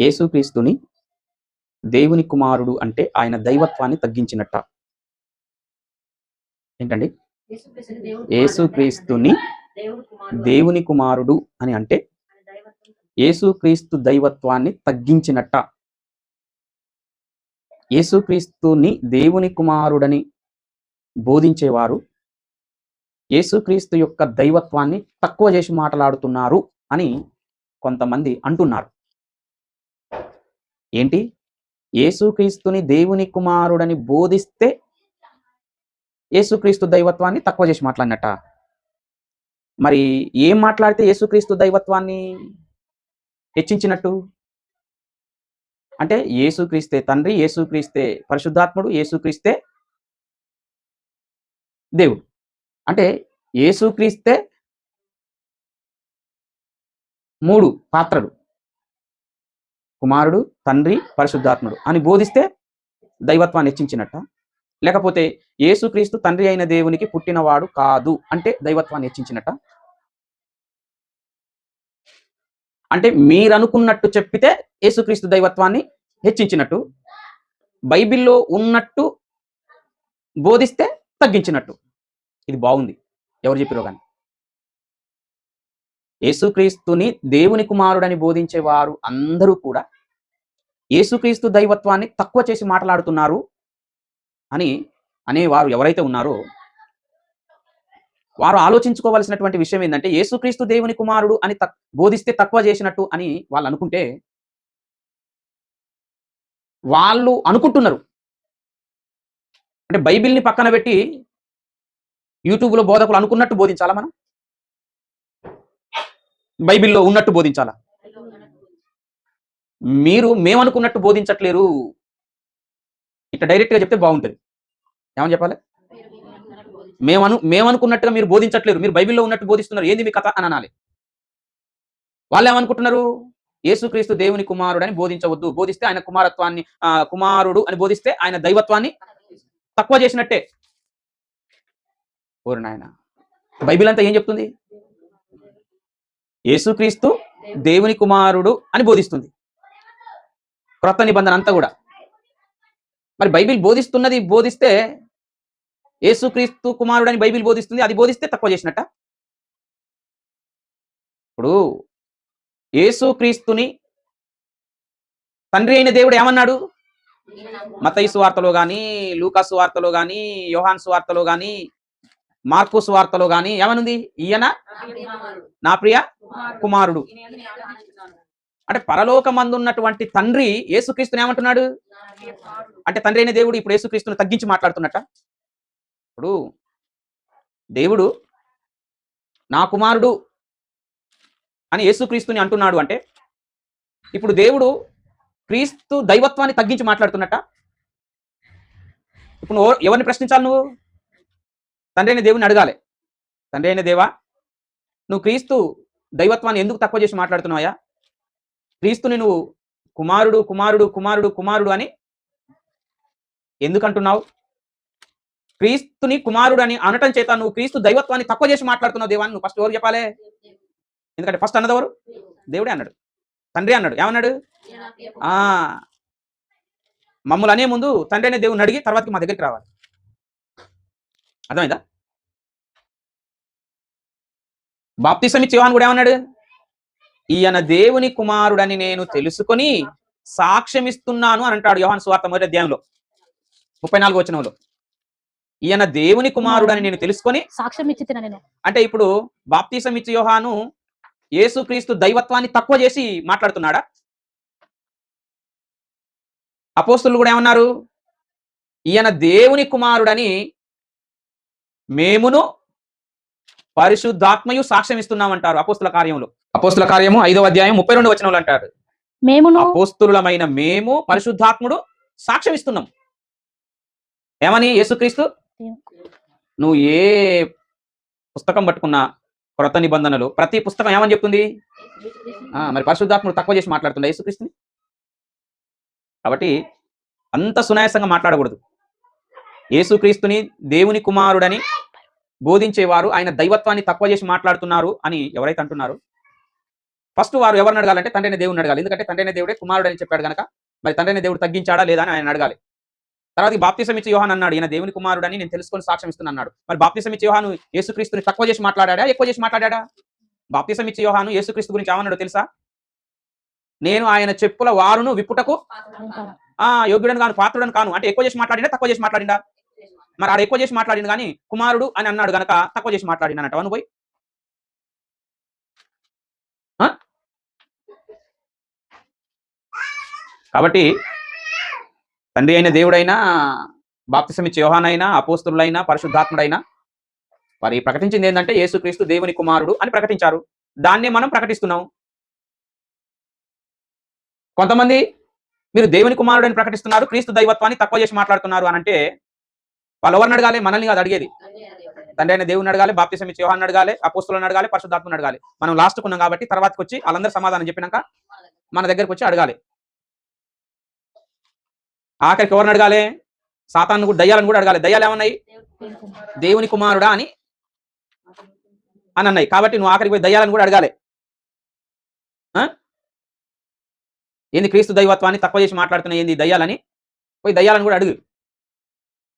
యేసుక్రీస్తుని దేవుని కుమారుడు అంటే ఆయన దైవత్వాన్ని తగ్గించినట్ట. ఏంటండి? యేసుక్రీస్తుని దేవుని కుమారుడు అని అంటే యేసుక్రీస్తు దైవత్వాన్ని తగ్గించినట్ట. యేసుక్రీస్తుని దేవుని కుమారుడని బోధించేవారు యేసుక్రీస్తు యొక్క దైవత్వాన్ని తక్కువ చేసి మాట్లాడుతున్నారు అని కొంతమంది అంటున్నారు. ఏంటి? యేసుక్రీస్తుని దేవుని కుమారుడని బోధిస్తే యేసుక్రీస్తు దైవత్వాన్ని తక్కువ చేసి మాట్లాడినట్ట. మరి ఏం మాట్లాడితే యేసుక్రీస్తు దైవత్వాన్ని హెచ్చించినట్టు? అంటే యేసుక్రీస్తే తండ్రి యేసుక్రీస్తే పరిశుద్ధాత్ముడు యేసుక్రీస్తే దేవుడు. అంటే యేసుక్రీస్తే మూడు పాత్రలు. కుమారుడు తండ్రి పరిశుద్ధాత్ముడు అని బోధిస్తే దైవత్వాన్ని హెచ్చించినట్ట లేకపోతే యేసుక్రీస్తు తండ్రి అయిన దేవునికి పుట్టినవాడు కాదు అంటే దైవత్వాన్ని హెచ్చించినట్ట అంటే మీరనుకున్నట్టు చెప్పితే యేసుక్రీస్తు దైవత్వాన్ని హెచ్చించినట్టు బైబిల్లో ఉన్నట్టు బోధిస్తే తగ్గించినట్టు. ఇది బాగుంది. ఎవరు చెప్పిరో కానీ యేసుక్రీస్తుని దేవుని కుమారుడని బోధించేవారు అందరూ కూడా యేసుక్రీస్తు దైవత్వాన్ని తక్కువ చేసి మాట్లాడుతున్నారు అని అనేవారు ఎవరైతే ఉన్నారో వారు ఆలోచించుకోవాల్సినటువంటి విషయం ఏంటంటే యేసుక్రీస్తు దేవుని కుమారుడు అని తక్- బోధిస్తే తక్కువ చేసినట్టు అని వాళ్ళు అనుకుంటే వాళ్ళు అనుకుంటున్నారు. అంటే బైబిల్ని పక్కన పెట్టి యూట్యూబ్లో బోధకులు అనుకున్నట్టు బోధించాలా మనం? బైబిల్లో ఉన్నట్టు బోధించాలా? మీరు మేమనుకున్నట్టు బోధించట్లేరు. ఇట్లా డైరెక్ట్గా చెప్తే బాగుంటుంది. ఏమని చెప్పాలి? మేమను మేమనుకున్నట్టుగా మీరు బోధించట్లేరు. మీరు బైబిల్లో ఉన్నట్టు బోధిస్తున్నారు. ఏంది మీ కథ? అని అనాలి. వాళ్ళు ఏమనుకుంటున్నారు యేసుక్రీస్తు దేవుని కుమారుడు అని బోధించవద్దు. బోధిస్తే ఆయన కుమారత్వాన్ని కుమారుడు అని బోధిస్తే ఆయన దైవత్వాన్ని తక్కువ చేసినట్టే. ఓరు నాయన బైబిల్ అంతా ఏం చెప్తుంది? యేసుక్రీస్తు దేవుని కుమారుడు అని బోధిస్తుంది. క్రొత్త నిబంధన అంతా కూడా. మరి బైబిల్ బోధిస్తున్నది బోధిస్తే యేసుక్రీస్తు కుమారుడు అని బైబిల్ బోధిస్తుంది అది బోధిస్తే తక్కువ చేసినట్ట? ఇప్పుడు యేసుక్రీస్తుని తండ్రి అయిన దేవుడు ఏమన్నాడు? మతయి వార్తలో కానీ లూకాసు వార్తలో కానీ యోహాన్సు వార్తలో కానీ మార్కు వార్తలో కానీ ఏమనుంది? ఈయన నా ప్రియ కుమారుడు. అంటే పరలోకమందున్నటువంటి తండ్రి యేసుక్రీస్తుని ఏమంటున్నాడు? అంటే తండ్రి అయిన దేవుడు ఇప్పుడు యేసుక్రీస్తుని తగ్గించి మాట్లాడుతున్నట్ట? ఇప్పుడు దేవుడు నా కుమారుడు అని యేసుక్రీస్తుని అంటున్నాడు అంటే ఇప్పుడు దేవుడు క్రీస్తు దైవత్వాన్ని తగ్గించి మాట్లాడుతున్నట్ట? ఇప్పుడు ఎవరిని ప్రశ్నించాలి నువ్వు? తండ్రి అయిన దేవుని అడగాలి. తండ్రి అయిన దేవా నువ్వు క్రీస్తు దైవత్వాన్ని ఎందుకు తక్కువ చేసి మాట్లాడుతున్నావా క్రీస్తుని నువ్వు కుమారుడు కుమారుడు కుమారుడు కుమారుడు అని ఎందుకంటున్నావు? క్రీస్తుని కుమారుడు అని అనటం చేత నువ్వు క్రీస్తు దైవత్వాన్ని తక్కువ చేసి మాట్లాడుతున్నావు దేవాన్ని నువ్వు ఫస్ట్ ఎవరు చెప్పాలి? ఎందుకంటే ఫస్ట్ అన్నదెవరు? దేవుడే అన్నాడు. తండ్రి అన్నాడు. ఏమన్నాడు? ఆ మమ్మల్ని అనే ముందు తండ్రి అనే దేవుని అడిగి తర్వాతకి మా దగ్గరికి రావాలి. అర్థమైందా? బాప్తిసం ఇచ్చి యోహాన్ కూడా ఏమన్నాడు? ఈయన దేవుని కుమారుడని నేను తెలుసుకొని సాక్ష్యం ఇస్తున్నాను అని అంటాడు యోహాన్ స్వార్థ మొదటి అధ్యాయంలో. ముప్పై నాలుగు వచనంలో. ఈయన దేవుని కుమారుడని నేను తెలుసుకొని సాక్ష్యం ఇచ్చి నేను. అంటే ఇప్పుడు బాప్తీసం ఇచ్చి యోహాను యేసుక్రీస్తు దైవత్వాన్ని తక్కువ చేసి మాట్లాడుతున్నాడా? అపోస్తులు కూడా ఏమన్నారు? ఈయన దేవుని కుమారుడని మేమును పరిశుద్ధాత్మయు సాక్ష్యం ఇస్తున్నామంటారు అపోస్తుల కార్యంలో అపోస్తుల కార్యము ఐదవ అధ్యాయం ముప్పై రెండు వచనంలో అంటారు. మేమును అపోస్తులమైన మేము పరిశుద్ధాత్ముడు సాక్ష్యం ఇస్తున్నాం ఏమని? యేసుక్రీస్తు? నువ్వు ఏ పుస్తకం పట్టుకున్నా క్రొత్త నిబంధనలు ప్రతి పుస్తకం ఏమని చెప్తుంది? ఆ, మరి పరిశుద్ధాత్ముడు తక్కువ చేసి మాట్లాడుతుందా యేసుక్రీస్తుని? కాబట్టి అంత సునాయాసంగా మాట్లాడకూడదు. యేసుక్రీస్తుని దేవుని కుమారుడని బోధించేవారు ఆయన దైవత్వాన్ని తక్కువ చేసి మాట్లాడుతున్నారు అని ఎవరైతే అంటున్నారో? ఫస్ట్ వారు ఎవరిని అడగాలంటే తండ్రి అనే దేవుడిని అడగాలి. ఎందుకంటే తండ్రి అనే దేవుడే కుమారుడు అని చెప్పాడు కనుక మరి తండ్రి అనే దేవుడు తగ్గించాడా లేదా అని ఆయన అడగాలి. తర్వాత బాప్తిసం ఇచ్చి యోహాన్ అన్నాడు ఈయన దేవుని కుమారుడు అని నేను తెలుసుకొని సాక్ష్యం ఇస్తున్నా అన్నాడు. మరి బాప్తిసం ఇచ్చి యోహాను యేసుక్రీస్తుని తక్కువ చేసి మాట్లాడా ఎక్కువ చేసి మాట్లాడా బాప్తిసం ఇచ్చి యోహాను యేసుక్రీస్తు గురించి ఏమన్నాడు తెలుసా? నేను ఆయన చెప్పుల వారును విప్పుటకు ఆ యోగ్యుడని కాను పాత్రుడని కాను. అంటే ఎక్కువ చేసి మాట్లాడినా తక్కువ చేసి మాట్లాడిందా మరి ఆడ ఎక్కువ చేసి మాట్లాడింది కానీ కుమారుడు అని అన్నాడు గనక తక్కువ చేసి మాట్లాడింది అన్నట్టు అవును పోయి కాబట్టి తండ్రి అయిన దేవుడైనా బాప్తిసమిచ్చే యోహానైనా అపోస్తులైనా పరిశుద్ధాత్ముడైనా వారి ప్రకటించింది ఏంటంటే యేసుక్రీస్తు దేవుని కుమారుడు అని ప్రకటించారు. దాన్నే మనం ప్రకటిస్తున్నాం. కొంతమంది మీరు దేవుని కుమారుడు అని ప్రకటిస్తున్నారు క్రీస్తు దైవత్వాన్ని తక్కువ చేసి మాట్లాడుతున్నారు అని అంటే వాళ్ళు ఎవరిని అడగాలి? మనల్ని కాదు అడిగేది. తండ్రి అయిన దేవుని అడగాలి బాప్తిసం ఇచ్చే యోహాన్ని అడగాలి అపోస్తులను అడగాలి పరిశుద్ధాత్మను అడగాలి. మనం లాస్ట్ కున్నాం కాబట్టి తర్వాతకి వచ్చి వాళ్ళందరూ సమాధానం చెప్పినాక మన దగ్గరకు వచ్చి అడగాలి. ఆఖరికి ఎవరిని అడగాలి? సాతాన్ని కూడా దయ్యాలను కూడా అడగాలి. దయ్యాలు ఏమన్నాయి? దేవుని కుమారుడా అని అని అన్నాయి కాబట్టి నువ్వు ఆఖరికి పోయి దయ్యాలను కూడా అడగాలి? ఏంది క్రీస్తు దైవత్వాన్ని తక్కువ చేసి మాట్లాడుతున్నా ఏంది? దయ్యాలని? పోయి దయ్యాలను కూడా అడుగు.